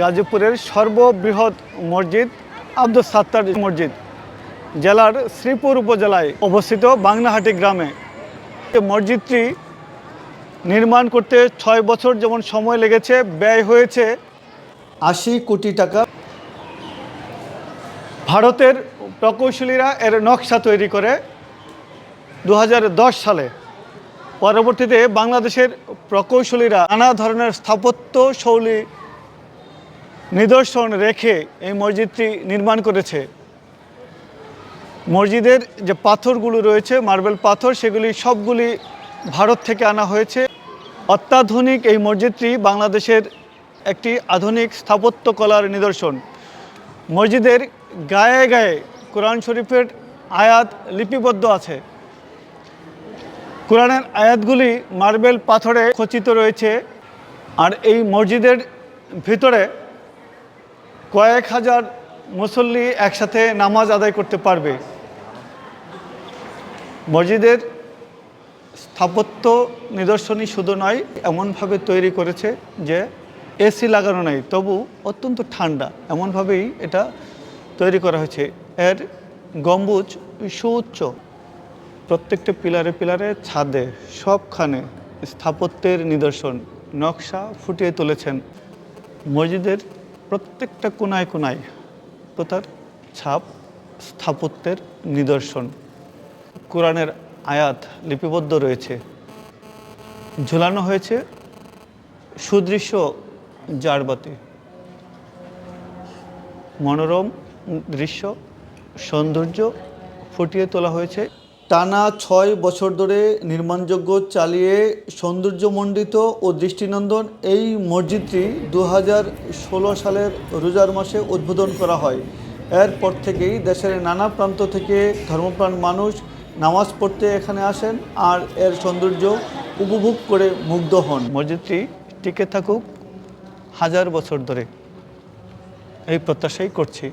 গাজীপুরের সর্ববৃহৎ মসজিদ আব্দুল সাত্তার মসজিদ। জেলার শ্রীপুর উপজেলায় অবস্থিত বাংলাহাটি গ্রামে। মসজিদটি নির্মাণ করতে ছয় বছর যেমন সময় লেগেছে, ব্যয় হয়েছে আশি কোটি টাকা। ভারতের প্রকৌশলীরা এর নকশা তৈরি করে দু হাজার দশ সালে। পরবর্তীতে বাংলাদেশের প্রকৌশলীরা নানা ধরনের স্থাপত্য শৈলী নিদর্শন রেখে এই মসজিদটি নির্মাণ করেছে। মসজিদের যে পাথরগুলো রয়েছে, মার্বেল পাথর, সেগুলি সবগুলি ভারত থেকে আনা হয়েছে। অত্যাধুনিক এই মসজিদটি বাংলাদেশের একটি আধুনিক স্থাপত্য কলার নিদর্শন। মসজিদের গায়ে গায়ে কোরআন শরীফের আয়াত লিপিবদ্ধ আছে। কোরআনের আয়াতগুলি মার্বেল পাথরে খচিত রয়েছে। আর এই মসজিদের ভিতরে কয়েক হাজার মুসল্লি একসাথে নামাজ আদায় করতে পারবে। মসজিদের স্থাপত্য নিদর্শনী শুধু নয়, এমনভাবে তৈরি করেছে যে এসি লাগানো নাই, তবু অত্যন্ত ঠান্ডা, এমনভাবেই এটা তৈরি করা হয়েছে। এর গম্বুজ সুউচ্চ, প্রত্যেকটা পিলারে পিলারে ছাদে, সবখানে স্থাপত্যের নিদর্শন, নকশা ফুটিয়ে তুলেছেন। মসজিদের প্রত্যেকটা কোনায় কোনায় তার ছাপ স্থাপত্যের নিদর্শন। কোরআনের আয়াত লিপিবদ্ধ রয়েছে। ঝুলানো হয়েছে সুদৃশ্য জারবাতি মনোরম দৃশ্য, সৌন্দর্য ফুটিয়ে তোলা হয়েছে টানা ছয় বছর ধরে নির্মাণযোগ্য চালিয়ে সৌন্দর্যমণ্ডিত ও দৃষ্টিনন্দন এই মসজিদটি দু সালের রোজার মাসে উদ্বোধন করা হয়। এরপর থেকেই দেশের নানা প্রান্ত থেকে ধর্মপ্রাণ মানুষ নামাজ পড়তে এখানে আসেন আর এর সৌন্দর্য উপভোগ করে মুগ্ধ হন। মসজিদটি টিকে থাকুক হাজার বছর ধরে। এই প্রত্যাশাই করছি।